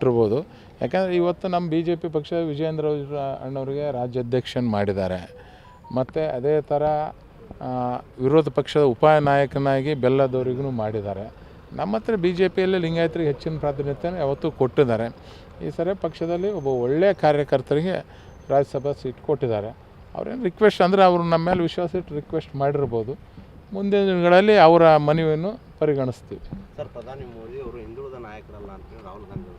ಇಟ್ಟಿರ್ಬೋದು. ಯಾಕಂದರೆ ಇವತ್ತು ನಮ್ಮ ಬಿ ಜೆ ಪಿ ಪಕ್ಷ ವಿಜಯೇಂದ್ರ ಅಣ್ಣವ್ರಿಗೆ ರಾಜ್ಯಾಧ್ಯಕ್ಷನ್ ಮಾಡಿದ್ದಾರೆ. ಮತ್ತು ಅದೇ ಥರ ವಿರೋಧ ಪಕ್ಷದ ಉಪನಾಯಕನಾಗಿ ಬೆಲ್ಲದವರಿಗೂ ಮಾಡಿದ್ದಾರೆ. ನಮ್ಮ ಹತ್ರ ಬಿ ಜೆ ಪಿಯಲ್ಲಿ ಲಿಂಗಾಯತರಿಗೆ ಹೆಚ್ಚಿನ ಪ್ರಾತಿನಿಧ್ಯ ಯಾವತ್ತೂ ಕೊಟ್ಟಿದ್ದಾರೆ. ಈ ಸರಿ ಪಕ್ಷದಲ್ಲಿ ಒಬ್ಬ ಒಳ್ಳೆಯ ಕಾರ್ಯಕರ್ತರಿಗೆ ರಾಜ್ಯಸಭಾ ಸೀಟ್ ಕೊಟ್ಟಿದ್ದಾರೆ. ಅವ್ರೇನು ರಿಕ್ವೆಸ್ಟ್ ಅಂದರೆ ಅವರು ನಮ್ಮ ಮೇಲೆ ವಿಶ್ವಾಸ ಇಟ್ಟು ರಿಕ್ವೆಸ್ಟ್ ಮಾಡಿರ್ಬೋದು. ಮುಂದಿನ ದಿನಗಳಲ್ಲಿ ಅವರ ಮನವಿಯನ್ನು ಪರಿಗಣಿಸ್ತೀವಿ. ಸರ್, ಪ್ರಧಾನಿ ಮೋದಿ ಅವರು ಹಿಂದುಳಿದ ನಾಯಕರಲ್ಲ ಅಂತೇಳಿ ರಾಹುಲ್ ಗಾಂಧಿ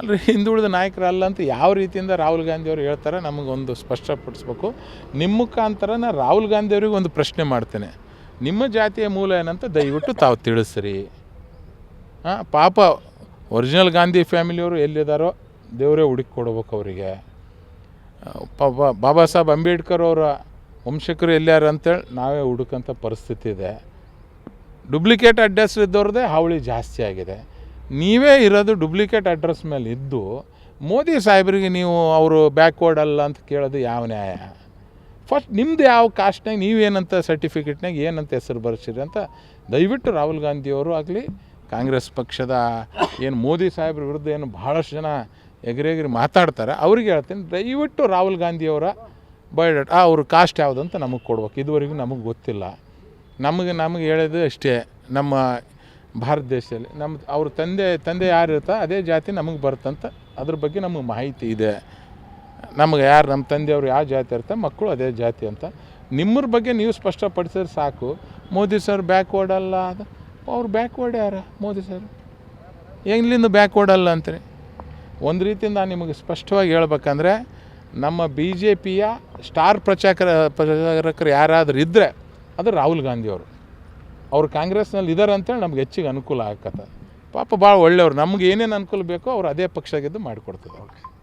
ಅಲ್ರಿ, ಹಿಂದುಳಿದ ನಾಯಕರಲ್ಲ ಅಂತ ಯಾವ ರೀತಿಯಿಂದ ರಾಹುಲ್ ಗಾಂಧಿಯವರು ಹೇಳ್ತಾರೆ, ನಮಗೊಂದು ಸ್ಪಷ್ಟಪಡಿಸ್ಬೇಕು ನಿಮ್ಮ ಮುಖಾಂತರ ನಾನು ರಾಹುಲ್ ಗಾಂಧಿಯವ್ರಿಗೆ ಒಂದು ಪ್ರಶ್ನೆ ಮಾಡ್ತೇನೆ. ನಿಮ್ಮ ಜಾತಿಯ ಮೂಲ ಏನಂತ ದಯವಿಟ್ಟು ತಾವು ತಿಳಿಸ್ರಿ. ಹಾಂ, ಪಾಪ ಒರಿಜಿನಲ್ ಗಾಂಧಿ ಫ್ಯಾಮಿಲಿಯವರು ಎಲ್ಲಿದ್ದಾರೋ ದೇವರೇ ಹುಡುಕಿ ಕೊಡ್ಬೇಕು ಅವರಿಗೆ. ಪಾಪ ಬಾಬಾ ಸಾಹೇಬ್ ಅಂಬೇಡ್ಕರ್ ಅವರ ವಂಶಕರು ಎಲ್ಲ್ಯಾರ ಅಂತೇಳಿ ನಾವೇ ಹುಡುಕಂಥ ಪರಿಸ್ಥಿತಿ ಇದೆ. ಡುಪ್ಲಿಕೇಟ್ ಅಡ್ರೆಸ್ ಇದ್ದವ್ರದ್ದೇ ಹಾವಳಿ ಜಾಸ್ತಿ ಆಗಿದೆ. ನೀವೇ ಇರೋದು ಡುಪ್ಲಿಕೇಟ್ ಅಡ್ರೆಸ್ ಮೇಲೆ ಇದ್ದು ಮೋದಿ ಸಾಹೇಬರಿಗೆ ನೀವು ಅವರು ಬ್ಯಾಕ್ವರ್ಡ್ ಅಲ್ಲ ಅಂತ ಕೇಳೋದು ಯಾವ ನ್ಯಾಯ? ಫಸ್ಟ್ ನಿಮ್ಮದು ಯಾವ ಕಾಸ್ಟ್ನಾಗ ನೀವೇನಂತ ಸರ್ಟಿಫಿಕೇಟ್ನಾಗ ಏನಂತ ಹೆಸರು ಬರ್ಸಿರಿ ಅಂತ ದಯವಿಟ್ಟು ರಾಹುಲ್ ಗಾಂಧಿಯವರು ಆಗಲಿ, ಕಾಂಗ್ರೆಸ್ ಪಕ್ಷದ ಏನು ಮೋದಿ ಸಾಹೇಬ್ರ ವಿರುದ್ಧ ಏನು ಭಾಳಷ್ಟು ಜನ ಎಗರೆಗರಿ ಮಾತಾಡ್ತಾರೆ, ಅವ್ರಿಗೆ ಹೇಳ್ತೀನಿ. ದಯವಿಟ್ಟು ರಾಹುಲ್ ಗಾಂಧಿಯವರ ಆ ಅವ್ರ ಕಾಸ್ಟ್ ಯಾವುದು ಅಂತ ನಮಗೆ ಕೊಡ್ಬೇಕು. ಇದುವರೆಗೂ ನಮಗೆ ಗೊತ್ತಿಲ್ಲ. ನಮಗೆ ನಮಗೆ ಹೇಳೋದು ಅಷ್ಟೇ. ನಮ್ಮ ಭಾರತ ದೇಶದಲ್ಲಿ. ನಮ್ಮ ಅವ್ರ ತಂದೆ ತಂದೆ ಯಾರು ಇರ್ತಾ ಅದೇ ಜಾತಿ ನಮಗೆ ಬರುತ್ತಂತ ಅದ್ರ ಬಗ್ಗೆ ನಮಗೆ ಮಾಹಿತಿ ಇದೆ. ನಮಗೆ ಯಾರು ನಮ್ಮ ತಂದೆಯವರು ಯಾವ ಜಾತಿ ಇರ್ತಾರೆ ಮಕ್ಕಳು ಅದೇ ಜಾತಿ ಅಂತ. ನಿಮ್ಮರ ಬಗ್ಗೆ ನೀವು ಸ್ಪಷ್ಟಪಡಿಸಿದ್ರೆ ಸಾಕು. ಮೋದಿ ಸರ್ ಬ್ಯಾಕ್ವರ್ಡ್ ಅಲ್ಲ ಅದು. ಅವ್ರು ಬ್ಯಾಕ್ವರ್ಡ್ ಯಾರ? ಮೋದಿ ಸರ್. ಎಲ್ಲಿಂದ ಬ್ಯಾಕ್ವರ್ಡ್ ಅಲ್ಲ ಅಂತಾರೆ. ಒಂದು ರೀತಿಯಿಂದ ನಿಮಗೆ ಸ್ಪಷ್ಟವಾಗಿ ಹೇಳ್ಬೇಕಂದ್ರೆ ನಮ್ಮ ಬಿ ಜೆ ಪಿಯ ಸ್ಟಾರ್ ಪ್ರಚಾರ ಪ್ರಚಾರಕರು ಯಾರಾದರೂ ಇದ್ದರೆ ಅದು ರಾಹುಲ್ ಗಾಂಧಿಯವರು. ಅವ್ರು ಕಾಂಗ್ರೆಸ್ನಲ್ಲಿ ಇದಾರೆ ಅಂತೇಳಿ ನಮ್ಗೆ ಹೆಚ್ಚಿಗೆ ಅನುಕೂಲ ಆಗತ್ತೆ. ಪಾಪ ಭಾಳ ಒಳ್ಳೆಯವ್ರು. ನಮ್ಗೆ ಏನೇನು ಅನುಕೂಲ ಬೇಕೋ ಅವ್ರು ಅದೇ ಪಕ್ಷ ಗೆದ್ದು ಮಾಡಿಕೊಡ್ತಿದ್ದಾರೆ.